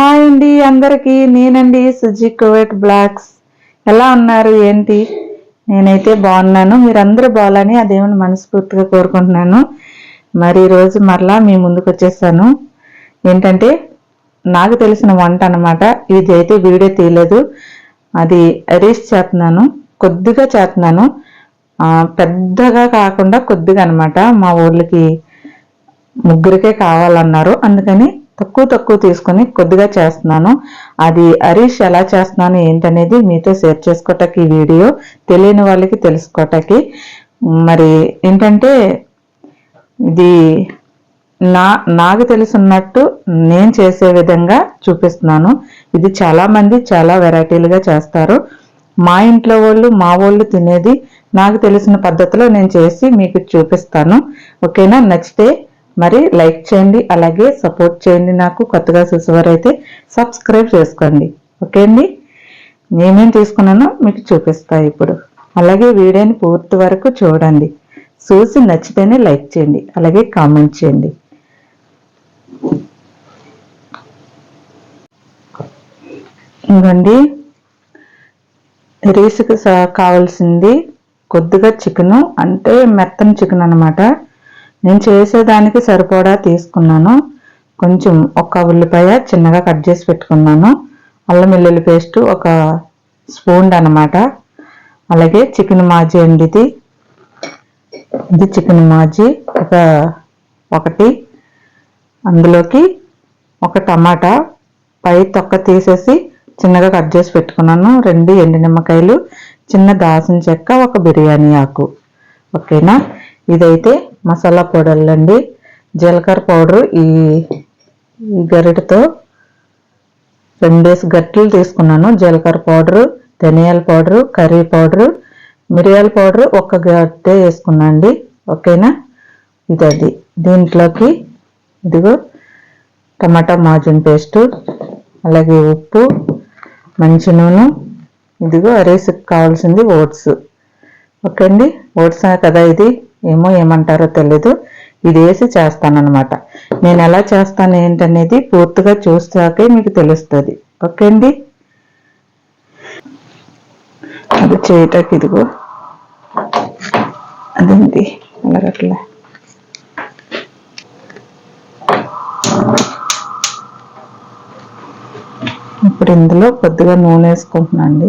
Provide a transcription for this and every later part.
Hi అండి అందరికీ నేనండి సుజీ కువెట్ బ్లాక్స్ ఎలా ఉన్నారు ఏంటి? నేనైతే బాగున్నాను. మీరందరూ బాగాలని ఆ దేవుని మనస్ఫూర్తిగా కోరుకుంటున్నాను. మరి ఈరోజు మరలా మీ ముందుకు వచ్చేసాను ఏంటంటే నాకు తెలిసిన వంట అనమాట ఇది అయితే వీడియో తీయలేదు. అది రీస్ చేస్తున్నాను. కొద్దిగా చేస్తున్నాను. పెద్దగా కాకుండా కొద్దిగా అనమాట మా ఊళ్ళకి ముగ్గురికే కావాలన్నారు. అందుకని తక్కువ తక్కువ తీసుకొని కొద్దిగా చేస్తున్నాను. అది హరీష్ ఎలా చేస్తున్నాను ఏంటనేది మీతో షేర్ చేసుకోవటానికి ఈ వీడియో తెలియని వాళ్ళకి తెలుసుకోవటానికి మరి ఏంటంటే ఇది నా నాకు తెలుసున్నట్టు నేను చేసే విధంగా చూపిస్తున్నాను. ఇది చాలామంది చాలా వెరైటీలుగా చేస్తారు. మా ఇంట్లో వాళ్ళు మా వాళ్ళు తినేది నాకు తెలిసిన పద్ధతిలో నేను చేసి మీకు చూపిస్తాను. ఓకేనా? నచ్చితే మరి లైక్ చేయండి అలాగే సపోర్ట్ చేయండి నాకు. కొత్తగా చూసేవారైతే సబ్స్క్రైబ్ చేసుకోండి. ఓకే అండి? నేనేం తీసుకున్నానో మీకు చూపిస్తా ఇప్పుడు. అలాగే వీడియోని పూర్తి వరకు చూడండి. చూసి నచ్చితేనే లైక్ చేయండి అలాగే కామెంట్ చేయండి. ఇవ్వండి. రీసుకు కావాల్సింది కొద్దిగా చికెను అంటే మెత్తని చికెన్ అనమాట నేను చేసేదానికి సరిపడా తీసుకున్నాను. కొంచెం ఒక ఉల్లిపాయ చిన్నగా కట్ చేసి పెట్టుకున్నాను. అల్లం వెల్లుల్లి పేస్ట్ ఒక స్పూన్ అన్నమాట. అలాగే చికెన్ మాజీ అండి ఇది. ఇది చికెన్ మాజీ. ఒక ఒకటి. అందులోకి ఒక టమాటా పై తొక్క తీసేసి చిన్నగా కట్ చేసి పెట్టుకున్నాను. రెండు ఎండు నిమ్మకాయలు చిన్న దాసిన చెక్క ఒక బిర్యానీ ఆకు. ఓకేనా? ఇదైతే మసాలా పౌడర్లు అండి జీలకర్ర పౌడర్ ఈ గరిటతో రెండేసి గట్టిలు తీసుకున్నాను. జీలకర్ర పౌడరు ధనియాల పౌడరు కర్రీ పౌడరు మిరియాల పౌడరు ఒక గట్టే వేసుకున్నా అండి ఓకేనా? ఇది అది దీంట్లోకి ఇదిగో టమాటా మాజిన్ పేస్టు అలాగే ఉప్పు మంచి నూనె ఇదిగో రైస్కి కావాల్సింది ఓట్స్. ఓకే అండి ఓట్స్ కదా ఇది. ఏమో ఏమంటారో తెలీదు. ఇది వేసి చేస్తానన్నమాట. నేను ఎలా చేస్తాను ఏంటనేది పూర్తిగా చూస్తాకే మీకు తెలుస్తుంది. ఓకే అండి? అది చేయటానికి ఇదిగో. అదండి అలాగట్లా ఇప్పుడు ఇందులో కొద్దిగా నూనె వేసుకుంటున్నాను అండి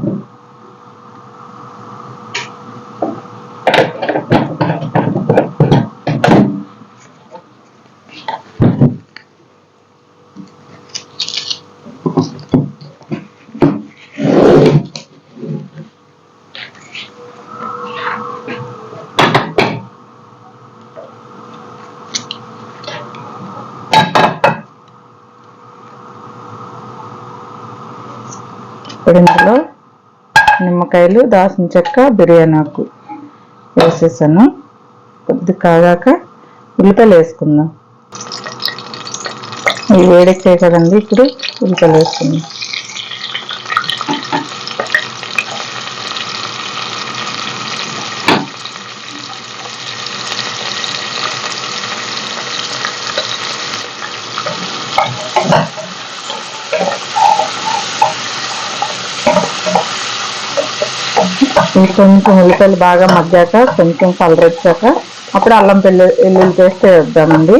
నిమ్మకాయలు దాసిన చెక్క బిర్యానీ ఆకు వేసేసాను. కొద్ది కాగాక ఉల్లిపాయలు వేసుకుందాం. ఇవి వేడెక్కాయి కదండి ఇప్పుడు ఉల్లిపాయలు వేసుకుందాం. కొంచెం ఉల్లిపాయలు బాగా మగ్గాక కొంచెం కలర్ వచ్చాక అప్పుడు అల్లం పెళ్ళి వెల్లుల్లి పేస్ట్ వేద్దామండి.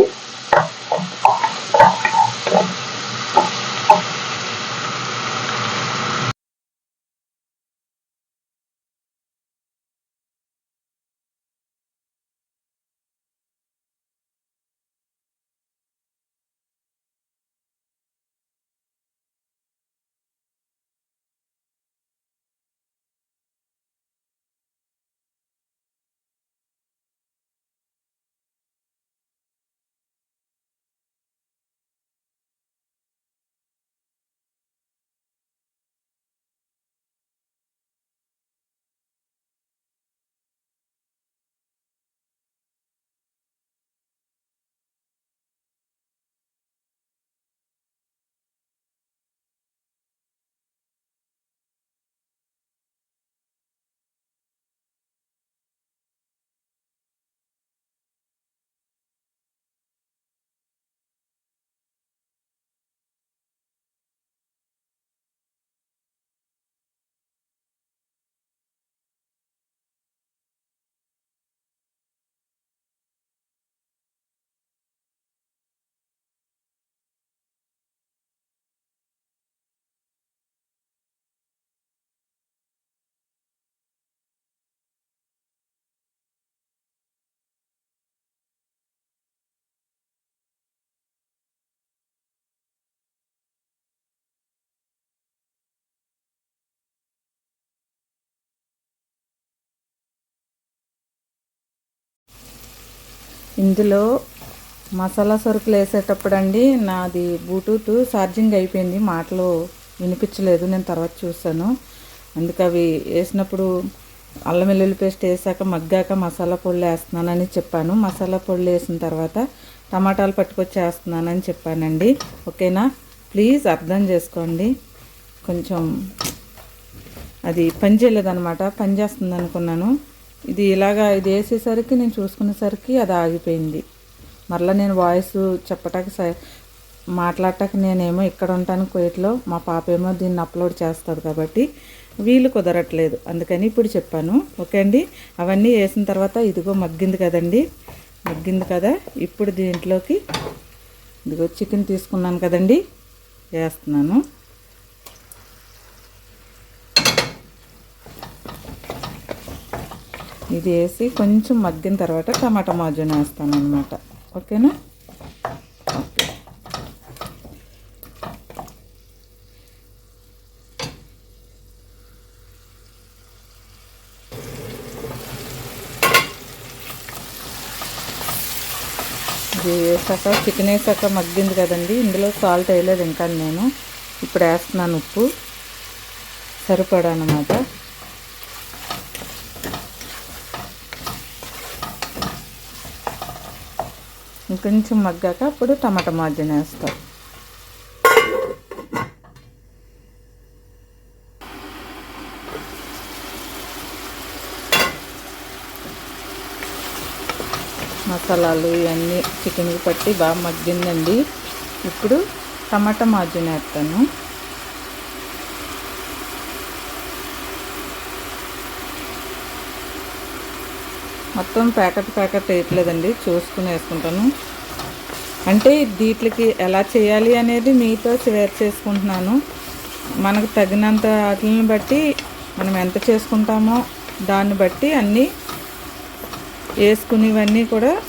ఇందులో మసాలా సరుకులు వేసేటప్పుడు అండి నాది బ్లూటూత్ ఛార్జింగ్ అయిపోయింది. మాటలు వినిపించలేదు. నేను తర్వాత చూసాను అందుకే అవి వేసినప్పుడు అల్లం వెల్లుల్లి పేస్ట్ వేసాక మగ్గాక మసాలా పొళ్ళు వేస్తున్నానని చెప్పాను. మసాలా పొళ్ళు వేసిన తర్వాత టమాటాలు పట్టుకొచ్చి వేస్తున్నానని చెప్పానండి. ఓకేనా? ప్లీజ్ అర్థం చేసుకోండి. కొంచెం అది పని చేయలేదనమాట పని చేస్తుంది అనుకున్నాను ఇది ఇలాగా ఇది వేసేసరికి నేను చూసుకునేసరికి అది ఆగిపోయింది. మరలా నేను వాయిస్ చెప్పటానికి స మాట్లాడటానికి నేనేమో ఇక్కడ ఉంటాను కోయిట్లో మా పాప ఏమో దీన్ని అప్లోడ్ చేస్తుంది కాబట్టి వీలు కుదరట్లేదు. అందుకని ఇప్పుడు చెప్పాను. ఓకే అండి? అవన్నీ వేసిన తర్వాత ఇదిగో మగ్గింది కదండి? మగ్గింది కదా? ఇప్పుడు దీంట్లోకి ఇదిగో చికెన్ తీసుకున్నాను కదండి? వేస్తున్నాను. ఇది వేసి కొంచెం మగ్గిన తర్వాత టమాటా మాజున వేస్తాను అనమాట ఓకేనా? ఓకే. ఇది వేసాక చికెన్ వేసాక మగ్గింది కదండి. ఇందులో సాల్ట్ వేయలేదు ఇంకా నేను. ఇప్పుడు వేస్తున్నాను ఉప్పు. సరిపడా అనమాట కొంచెం మగ్గాక అప్పుడు టమాటా మార్జిన్ వేస్తాం. మసాలాలు ఇవన్నీ చికెన్కి పట్టి బాగా మగ్గిందండి. ఇప్పుడు టమాటా మార్జిన్ వేస్తాను. మొత్తం ప్యాకెట్ ప్యాకెట్ వేయట్లేదండి చూసుకుని వేసుకుంటాను. అంటే దీట్లకి ఎలా చేయాలి అనేది మీతో షేర్ చేసుకుంటున్నాను. మనకు తగినంత వాటిని బట్టి మనం ఎంత చేసుకుంటామో దాన్ని బట్టి అన్నీ వేసుకునేవన్నీ కూడా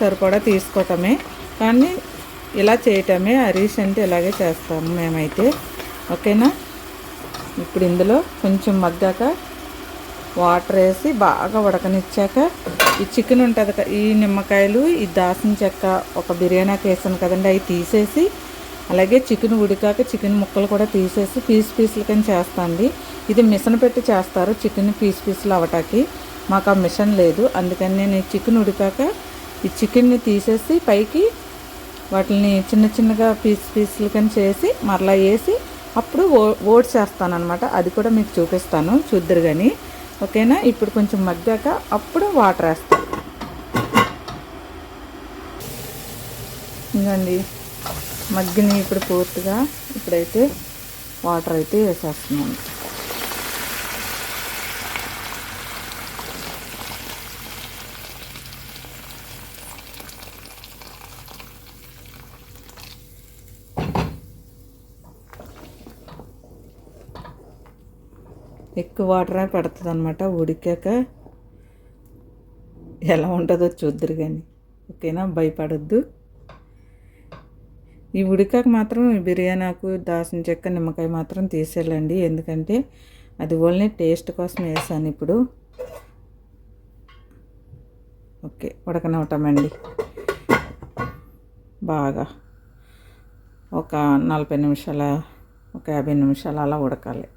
సరిపడా తీసుకోవటమే కానీ ఇలా చేయటమే అరీష్ అంటే ఇలాగే చేస్తాము మేమైతే. ఓకేనా? ఇప్పుడు ఇందులో కొంచెం మగ్గాక వాటర్ వేసి బాగా ఉడకనిచ్చాక ఈ చికెన్ ఉంటుంది ఈ నిమ్మకాయలు ఈ దాసిన చెక్క ఒక బిర్యానీకి వేసాను కదండి అవి తీసేసి అలాగే చికెన్ ఉడికాక చికెన్ ముక్కలు కూడా తీసేసి పీస్ పీసులు కానీ చేస్తాండి ఇది మిషన్ పెట్టి చేస్తారు చికెన్ పీస్ పీసులు అవటాకి మాకు ఆ మిషన్ లేదు. అందుకని నేను ఈ చికెన్ ఉడికాక ఈ చికెన్ని తీసేసి పైకి వాటిని చిన్న చిన్నగా పీస్ పీసులు కానీ చేసి మరలా వేసి అప్పుడు ఓ ఓట్స్ వేస్తాను అనమాట అది కూడా మీకు చూపిస్తాను. చూద్దరు కానీ ఓకేనా? ఇప్పుడు కొంచెం మగ్గాక అప్పుడు వాటర్ వేస్తాం. ఇంకండి మగ్గిని ఇప్పుడు పూర్తిగా. ఇప్పుడైతే వాటర్ అయితే వేసేస్తున్నాను. ఎక్కువ వాటరే పెడుతుంది అనమాట ఉడికాక ఎలా ఉంటుందో చూద్దరు కానీ ఓకేనా? భయపడద్దు. ఈ ఉడికాక మాత్రం బిర్యానీకు దాసిన చెక్క నిమ్మకాయ మాత్రం తీసేయాలండి. ఎందుకంటే అది ఓన్లీ టేస్ట్ కోసం వేసాను ఇప్పుడు. ఓకే ఉడకనవటమండి బాగా ఒక నలభై నిమిషాల ఒక యాభై నిమిషాలు అలా ఉడకాలి.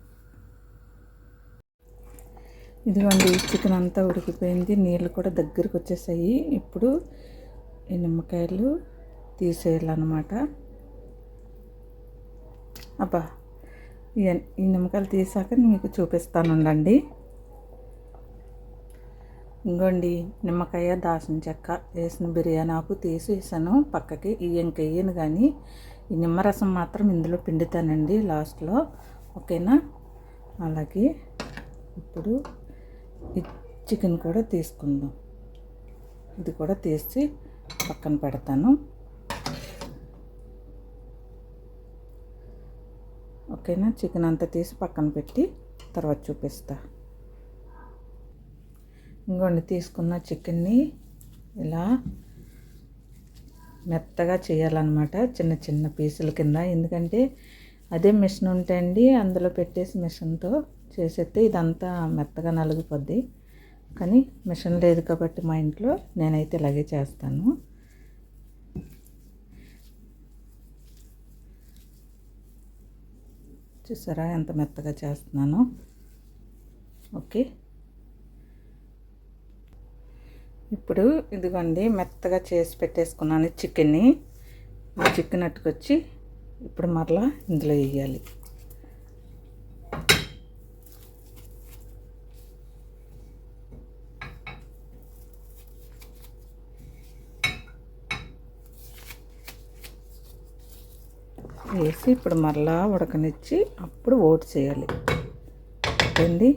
ఇదిగోండి చికెన్ అంతా ఉడికిపోయింది. నీళ్ళు కూడా దగ్గరికి వచ్చేసాయి. ఇప్పుడు ఈ నిమ్మకాయలు తీసేయాలన్నమాట. అబ్బా ఈ నిమ్మకాయలు తీసాక మీకు చూపిస్తాను ఉండండి. ఇంకోండి నిమ్మకాయ దాసిన చెక్క వేసిన బిర్యానీ ఆకు తీసేసాను పక్కకి. ఇంక వేయను కానీ ఈ నిమ్మరసం మాత్రం ఇందులో పిండుతానండి లాస్ట్లో. ఓకేనా? అలాగే ఇప్పుడు చికెన్ కూడా తీసుకుందాం. ఇది కూడా తీసి పక్కన పెడతాను. ఓకేనా? చికెన్ అంతా తీసి పక్కన పెట్టి తర్వాత చూపిస్తా. ఇంకోండి తీసుకున్న చికెన్ని ఇలా మెత్తగా చేయాలన్నమాట. చిన్న చిన్న పీసుల కింద. ఎందుకంటే అదే మిషన్ ఉంటే అండి అందులో పెట్టేసి మిషన్తో చేసేస్తే ఇదంతా మెత్తగా నలిగిపోద్ది. కానీ మిషన్ లేదు కాబట్టి మా ఇంట్లో నేనైతే ఇలాగే చేస్తాను. చూసారా ఎంత మెత్తగా చేస్తున్నాను? ఓకే. ఇప్పుడు ఇదిగోండి మెత్తగా చేసి పెట్టేసుకున్నాను చికెన్ని. చికెన్ అట్టుకొచ్చి ఇప్పుడు మరలా ఇందులో వేయాలి. వేసి ఇప్పుడు మరలా ఉడకనిచ్చి అప్పుడు ఓటు చేయాలి. ఏంటి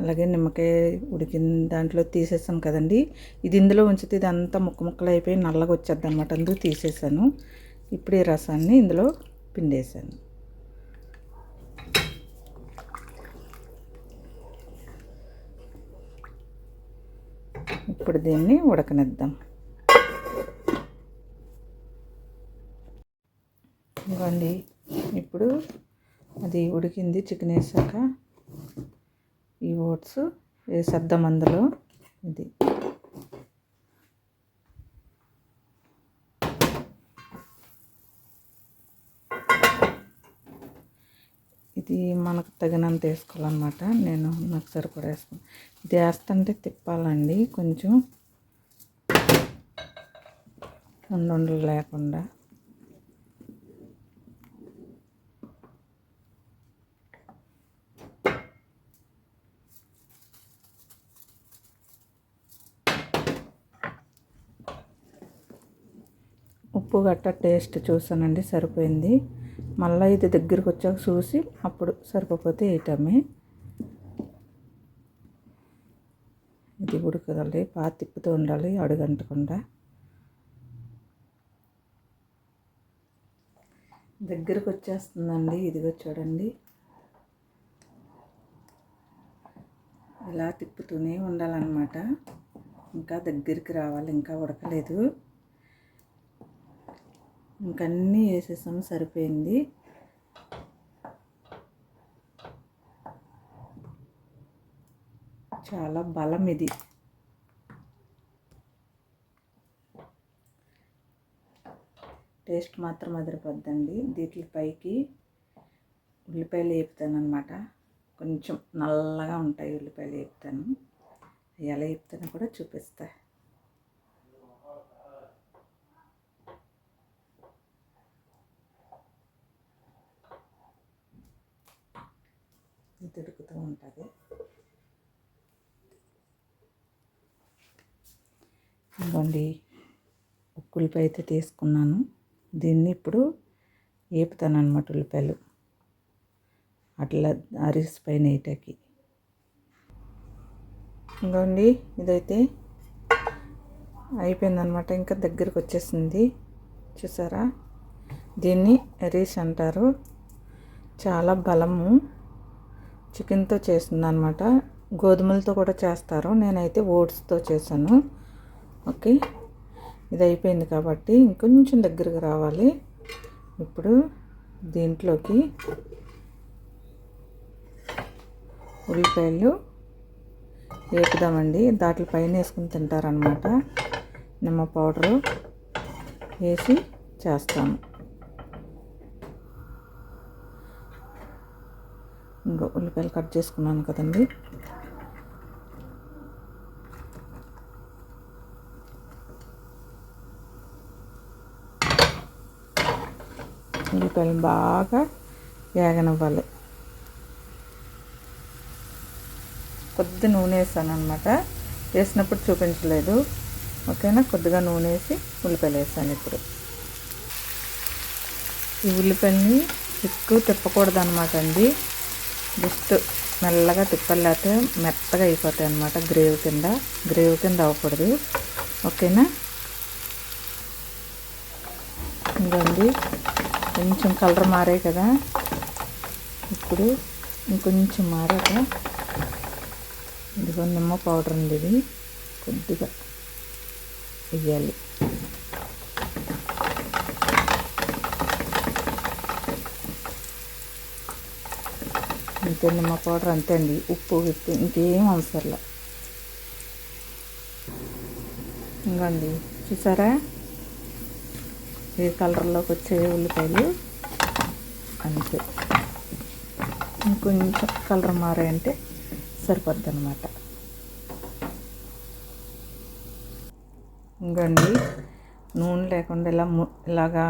అలాగే నిమ్మకాయ ఉడికిన దాంట్లో తీసేసాను కదండి. ఇది ఇందులో ఉంచితే ఇది అంతా ముక్క ముక్కలు అయిపోయి నల్లగా వచ్చేద్ది అనమాట అందుకు తీసేసాను. ఇప్పుడు ఈ రసాన్ని ఇందులో పిండేసాను. ఇప్పుడు దీన్ని ఉడకనిద్దాం ఇవ్వండి ఇప్పుడు అది ఉడికింది చికెన్ వేసాక. ఈ ఓట్స్ వేసేద్దాం అందులో. ఇది. ఇది మనకు తగినంత వేసుకోవాలన్నమాట. నేను నాకు సరిపడా వేసుకున్నాను ఇది వేస్తుంటే తిప్పాలండి. కొంచెం. ఉండు లేకుండా. ఉప్పు గట్ట టేస్ట్ చూసానండి సరిపోయింది. మళ్ళీ ఇది దగ్గరికి వచ్చాక చూసి అప్పుడు సరిపోతే వేయటమే ఇది ఉడకదండి బాగా తిప్పుతూ ఉండాలి అడుగంటకుండా. దగ్గరకు వచ్చేస్తుందండి ఇదిగో చూడండి. ఇలా తిప్పుతూనే ఉండాలన్నమాట. ఇంకా దగ్గరికి రావాలి ఇంకా ఉడకలేదు. ఇంకన్నీ వేసేసాము సరిపోయింది. చాలా బలం ఇది. టేస్ట్ మాత్రం అదిరిపోద్దండి. దీంట్లో పైకి ఉల్లిపాయలు వేపుతాను అనమాట కొంచెం నల్లగా ఉంటాయి ఉల్లిపాయలు వేపుతాను. ఎలా వేపుతానో కూడా చూపిస్తాను దొరుకుతూ ఉంటుంది. ఇదిగోండి ఒక అయితే తీసుకున్నాను. దీన్ని ఇప్పుడు వేపుతాను అనమాట ఉల్లిపాయలు. అట్లా అరిసి పైన వేయటానికి ఇంకోండి ఇదైతే అయిపోయిందనమాట ఇంకా దగ్గరికి వచ్చేసింది. చూసారా? దీన్ని ఎరీస్ అంటారు. చాలా బలము. చికెన్తో చేస్తుంది అనమాట గోధుమలతో కూడా చేస్తారు. నేనైతే ఓట్స్తో చేశాను. ఓకే. ఇది అయిపోయింది కాబట్టి ఇంకొంచెం దగ్గరకు రావాలి. ఇప్పుడు దీంట్లోకి ఉల్లిపాయలు వేపుదామండి దాంట్లో పైన వేసుకుని తింటారనమాట నిమ్మ పౌడరు వేసి చేస్తాను. ఇంకో ఉల్లిపాయలు కట్ చేసుకున్నాను కదండి. ఉల్లిపాయలు బాగా వేగనివ్వాలి కొద్ది నూనె వేసాను అనమాట వేసినప్పుడు చూపించలేదు. ఓకేనా? కొద్దిగా నూనె వేసి ఉల్లిపాయలు వేసాను ఇప్పుడు. ఈ ఉల్లిపాయలని ఎక్కువ తిప్పకూడదు అనమాట అండి. జస్ట్ మెల్లగా తిప్పలేకపోతే మెత్తగా అయిపోతాయి అనమాట గ్రేవ్ కింద. గ్రేవ్ కింద అవ్వకూడదు. ఓకేనా? ఇదండి కొంచెం కలర్ మారాయి కదా. ఇప్పుడు ఇంకొంచెం మారాక ఇదిగో నిమ్మ పౌడర్ ఉంది ఇది. కొద్దిగా వేయాలి. అయిపోయింది మా పౌడర్ అంతే అండి. ఉప్పు విప్పు ఇంకేం అవసరంలా ఇంకోండి చూసారా? ఏ కలర్లోకి వచ్చే ఉల్లిపాయలు? అంతే. ఇంకొంచెం కలర్ మారాయంటే సరిపోద్ది అనమాట ఇంకండి నూనె లేకుండా ఇలా ఇలాగా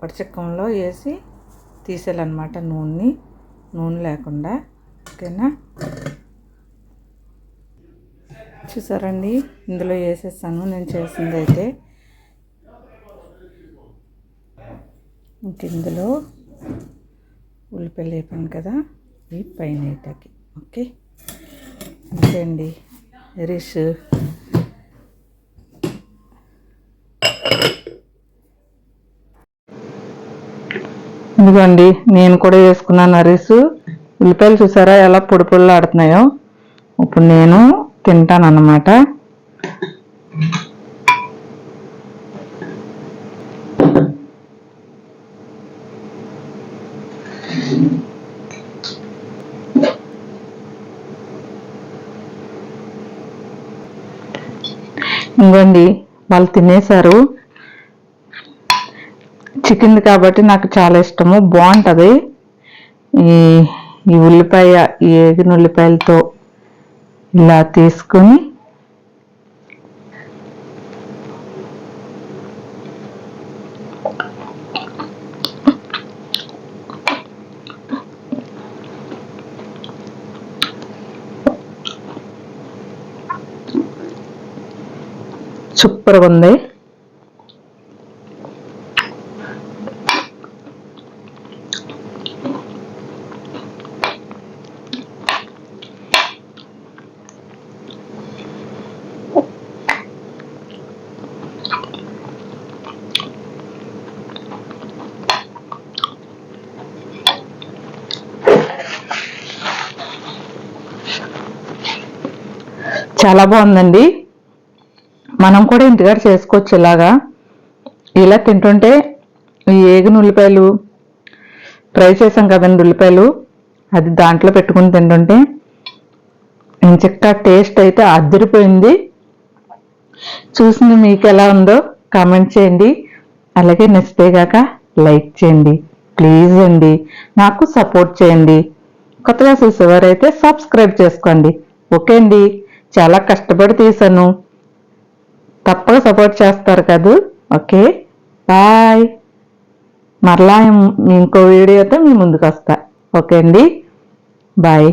వడచక్కంలో వేసి తీసేయాలన్నమాట నూనెని. నూనె లేకుండా ఓకేనా? చూసారండి? ఇందులో వేసేసాను నేను చేసింది అయితే ఇంక ఇందులో ఉల్లిపాయలు వేపాను కదా ఈ పైన వేయటానికి ఓకే? అంతే అండి రిష్ ఇదిగోండి నేను కూడా వేసుకున్నాను అరీసు ఉల్లిపాయలు చూసారా ఎలా పొడి పొడిలు ఆడుతున్నాయో? ఇప్పుడు నేను తింటాను అన్నమాట ఇంకోండి వాళ్ళు తినేశారు. చికెన్ కాబట్టి నాకు చాలా ఇష్టము. బాగుంటుంది. ఈ ఈ ఉల్లిపాయ ఈ ఏగిన ఉల్లిపాయలతో ఇలా తీసుకొని సూపర్గా ఉంది. చాలా బాగుందండి. మనం కూడా ఇంటికాడ చేసుకోవచ్చు ఇలాగా. ఇలా తింటుంటే ఈ ఏగిన ఉల్లిపాయలు ఫ్రై చేసాం కదండి ఉల్లిపాయలు అది దాంట్లో పెట్టుకుని తింటుంటే ఇంచక్క టేస్ట్ అయితే అదిరిపోయింది. చూసింది మీకు ఎలా ఉందో కామెంట్ చేయండి. అలాగే నచ్చితే గాక లైక్ చేయండి. ప్లీజ్ అండి. నాకు సపోర్ట్ చేయండి. కొత్తగా చూసేవారైతే సబ్స్క్రైబ్ చేసుకోండి. ఓకే అండి. చాలా కష్టపడి తీశాను. తప్పక సపోర్ట్ చేస్తారు కదూ. ఓకే? బాయ్. మరలా ఇంకో వీడియోతో మీ ముందుకు వస్తా ఓకే అండి? బాయ్.